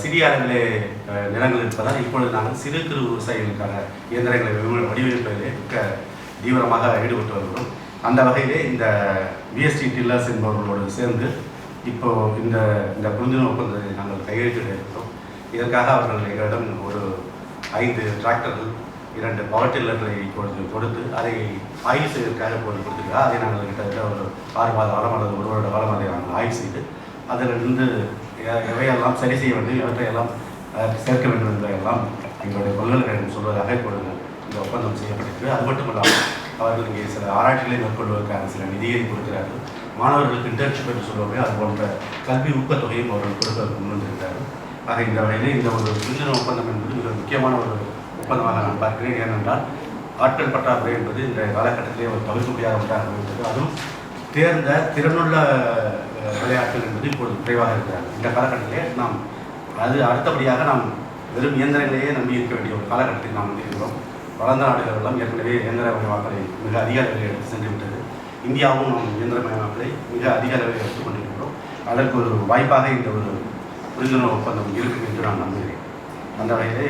சிறிய அளவிலே நிலங்கள் இருப்பதால் இப்பொழுது நாங்கள் சிறு குறு விவசாயிகளுக்கான இயந்திரங்களை வடிவமைப்பதிலே மிக தீவிரமாக ஈடுபட்டு வருகிறோம். அந்த வகையிலே இந்த பிஎஸ்டி டில்லர்ஸ் என்பவர்களோடு சேர்ந்து இப்போ இந்த இந்த புரிந்துணர்வு ஒப்பந்தத்தை நாங்கள் கையெழுத்திட இருக்கிறோம். இதற்காக அவர்கள் எங்களிடம் ஒரு ஐந்து டிராக்டர்கள் இரண்டு பவர் டில்லர்களை இப்பொழுது கொடுத்து அதை ஆய்வு செய்வதற்காக இப்பொழுது கொடுத்துருக்காங்க அதை நாங்கள் கிட்டத்தட்ட ஒரு ஆறு மாத காலம் அல்லது ஒரு வருட காலம் அதை நாங்கள் ஆய்வு செய்து அதிலிருந்து எவையெல்லாம் சரி செய்ய வேண்டும் இவற்றை எல்லாம் சேர்க்க வேண்டும் என்பதையெல்லாம் எங்களுடைய கொள்கைகளிடம் சொல்வதாக இப்பொழுது இந்த ஒப்பந்தம் செய்யப்பட்டிருக்கு அது மட்டும் இல்லாமல் அவர்கள் இங்கே சில ஆராய்ச்சிகளை மேற்கொள்வதற்கான சில நிதியை கொடுக்கிறார்கள். மாணவர்களுக்கு இன்டர்ன்ஷிப் என்று சொல்லுவாங்க அது போன்ற கல்வி ஊக்கத்தொகையும் அவர்கள் கொடுப்பதற்கு முன்வந்திருக்கிறார்கள் ஆக இந்த வகையிலே இந்த ஒரு புரிந்துணர்வு ஒப்பந்தம் என்பது மிக முக்கியமான ஒரு ஒப்பந்தமாக நான் பார்க்கிறேன். ஏனென்றால் ஆட்கள் பற்றாக்குறை என்பது இந்த காலகட்டத்திலே ஒரு தவிர்க்க முடியாத ஒன்றாக இருக்கிறது அதுவும் தேர்ந்த திறனுள்ள விளையாட்டுகள் என்பது இப்பொழுது குறைவாக இருக்கிறார்கள் இந்த காலகட்டத்திலே நாம் அது அடுத்தபடியாக நாம் வெறும் இயந்திரங்களையே நம்பி இருக்க வேண்டிய ஒரு காலகட்டத்தில் நாம் இருக்கிறோம் வளர்ந்த நாடுகள் எல்லாம் ஏற்கனவே இயந்திரமயமாக்கலை மிக அதிக அளவில் எடுத்து சென்று விட்டது இந்தியாவும் நாம் இயந்திர மயமாக்கலை மிக அதிக அளவில் எடுத்துக் கொண்டிருக்கிறோம் அதற்கு ஒரு வாய்ப்பாக இந்த ஒரு புரிந்துணர்வு ஒப்பந்தம் இருக்கும் என்று நான் நம்புகிறேன். அந்த வகையிலே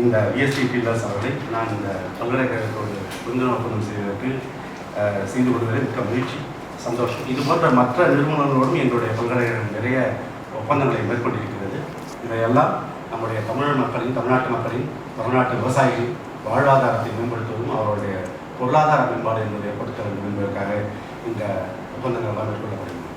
இந்த விஎஸ்டி பில்லர்ஸ் அவர்களை நான் இந்த பல்கலைக்கழகத்தோடு புரிந்துணர்வு ஒப்பந்தம் செய்வதற்கு செய்து கொள்வதில் மிக்க முயற்சி சந்தோஷம். இது போன்ற மற்ற நிறுவனங்களோடும் எங்களுடைய பல்கலைக்கழகம் நிறைய ஒப்பந்தங்களை மேற்கொண்டிருக்கிறது. இதையெல்லாம் நம்முடைய தமிழ் மக்களின் தமிழ்நாட்டு மக்களின் தமிழ்நாட்டு விவசாயிகளின் வாழ்வாதாரத்தை மேம்படுத்துவதும் அவருடைய பொருளாதார மேம்பாடு என்பதை ஏற்படுத்த வேண்டும் என்பதற்காக இந்த ஒப்பந்தங்கள் எல்லாம் மேற்கொள்ளப்படுகிறது